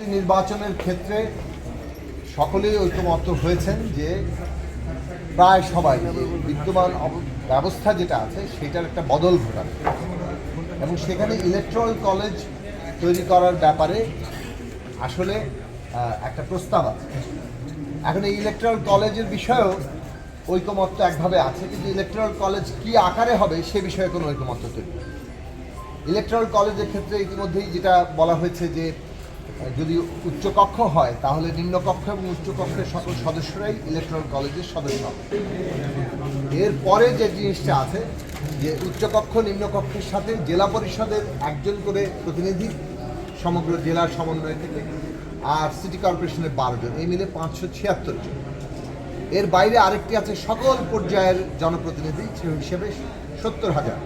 নির্বাচনের ক্ষেত্রে সকলেই ঐক্যমত্য হয়েছেন যে প্রায় সবাই বিদ্যমান ব্যবস্থা যেটা আছে, সেটার একটা বদল ঘটাবে এবং সেখানে ইলেকট্রাল কলেজ তৈরি করার ব্যাপারে আসলে একটা প্রস্তাব আছে এখন এই ইলেকট্রাল কলেজের বিষয়েও ঐকমত্য একভাবে আছে, কিন্তু ইলেকট্রাল কলেজ কি আকারে হবে সে বিষয়ে কোনো ঐকমত্য তৈরি। ইলেকট্রাল কলেজের ক্ষেত্রে ইতিমধ্যেই যেটা বলা হয়েছে যে যদি উচ্চকক্ষ হয়, তাহলে নিম্নকক্ষ এবং উচ্চকক্ষের সকল সদস্যরাই ইলেকট্রাল কলেজের সদস্য হবে। এরপরে যে জিনিসটা আছে, যে উচ্চকক্ষ, নিম্নকক্ষের সাথে জেলা পরিষদের একজন করে প্রতিনিধি, সমগ্র জেলার সমন্বয় থেকে, আর সিটি কর্পোরেশনের বারো জন। এই মিলে পাঁচশো ছিয়াত্তর জন। এর বাইরে আরেকটি আছে, সকল পর্যায়ের জনপ্রতিনিধি হিসেবে সত্তর হাজার।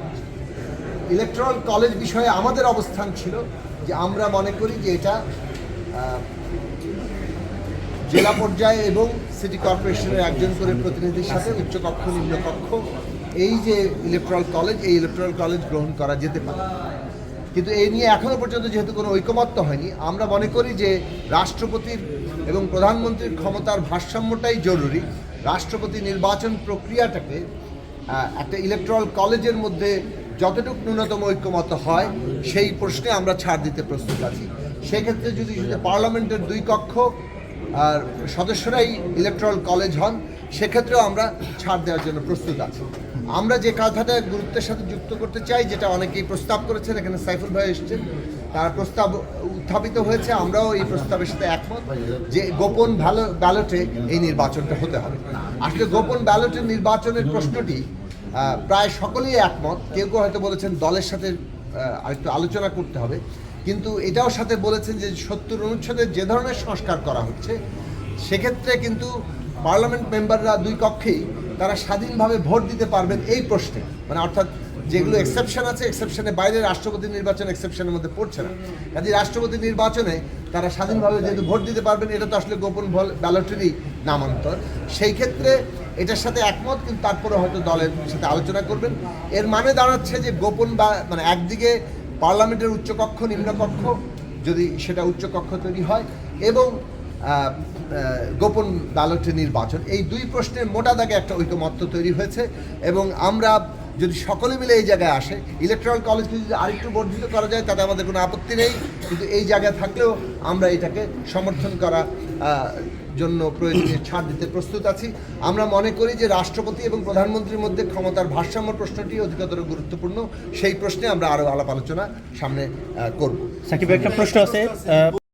ইলেকট্রাল কলেজ বিষয়ে আমাদের অবস্থান ছিল যে আমরা মনে করি যে এটা জেলা পর্যায়ে এবং সিটি কর্পোরেশনের একজন করে প্রতিনিধির সাথে উচ্চকক্ষ নিম্নকক্ষ এই যে ইলেকট্রাল কলেজ এই ইলেকট্রাল কলেজ গ্রহণ করা যেতে পারে। কিন্তু এই নিয়ে এখনও পর্যন্ত যেহেতু কোনো ঐকমত্য হয়নি, আমরা মনে করি যে রাষ্ট্রপতির এবং প্রধানমন্ত্রীর ক্ষমতার ভারসাম্যটাই জরুরি। রাষ্ট্রপতি নির্বাচন প্রক্রিয়াটাকে একটা ইলেকট্রাল কলেজের মধ্যে যতটুকু ন্যূনতম ঐক্যমত হয়, সেই প্রশ্নে আমরা ছাড় দিতে প্রস্তুত আছি। সেক্ষেত্রে যদি পার্লামেন্টের দুই কক্ষ, আর সদস্যরাই ইলেকট্রাল কলেজ হন, সেক্ষেত্রেও আমরা ছাড় দেওয়ার জন্য প্রস্তুত আছি। আমরা যে কথাটা গুরুত্বের সাথে যুক্ত করতে চাই, যেটা অনেকেই প্রস্তাব করেছেন, এখানে সাইফুল ভাই এসছেন, তার প্রস্তাব উত্থাপিত হয়েছে, আমরাও এই প্রস্তাবের সাথে একমত যে গোপন ভালো ব্যালটে এই নির্বাচনটা হতে হবে। আসলে গোপন ব্যালটের নির্বাচনের প্রশ্নটি প্রায় সকলেই একমত। কেউ কেউ হয়তো বলেছেন দলের সাথে আরেকটু আলোচনা করতে হবে। কিন্তু এটাও সাথে বলেছেন যে সত্তর অনুচ্ছেদের যে ধরনের সংস্কার করা হচ্ছে, সেক্ষেত্রে কিন্তু পার্লামেন্ট মেম্বাররা দুই কক্ষেই তারা স্বাধীনভাবে ভোট দিতে পারবেন এই প্রশ্নে। মানে অর্থাৎ যেগুলো এক্সেপশন আছে এক্সেপশনের বাইরে রাষ্ট্রপতি নির্বাচন এক্সেপশনের মধ্যে পড়ছে না। কাজে রাষ্ট্রপতি নির্বাচনে তারা স্বাধীনভাবে যেহেতু ভোট দিতে পারবেন এটা তো আসলে গোপন ব্যালটেরই নামান্তর। সেই ক্ষেত্রে এটার সাথে একমত, কিন্তু তারপরে হয়তো দলের সাথে আলোচনা করবেন। এর মানে দাঁড়াচ্ছে যে গোপন বা মানে একদিকে পার্লামেন্টের উচ্চকক্ষ, নিম্নকক্ষ, যদি সেটা উচ্চকক্ষ তৈরি হয়, এবং গোপন ব্যালটে নির্বাচন। এই দুই প্রশ্নের মোটা দাগে একটা ঐকমত্য তৈরি হয়েছে, এবং আমরা যদি সকলে মিলে এই জায়গায় আসে ইলেকট্রাল কলেজকে যদি আরেকটু বর্ধিত করা যায়, তাতে আমাদের কোনো আপত্তি নেই। কিন্তু এই জায়গায় থাকলেও আমরা এটাকে সমর্থন করা জন্য প্রয়োজনীয় ছাড় দিতে প্রস্তুত আছি। আমরা মনে করি যে রাষ্ট্রপতি এবং প্রধানমন্ত্রীর মধ্যে ক্ষমতার ভারসাম্য প্রশ্নটি অধিকতর গুরুত্বপূর্ণ। সেই প্রশ্নে আমরা আরও আলাপ আলোচনা সামনে করব। সাকিব একটা প্রশ্ন আছে।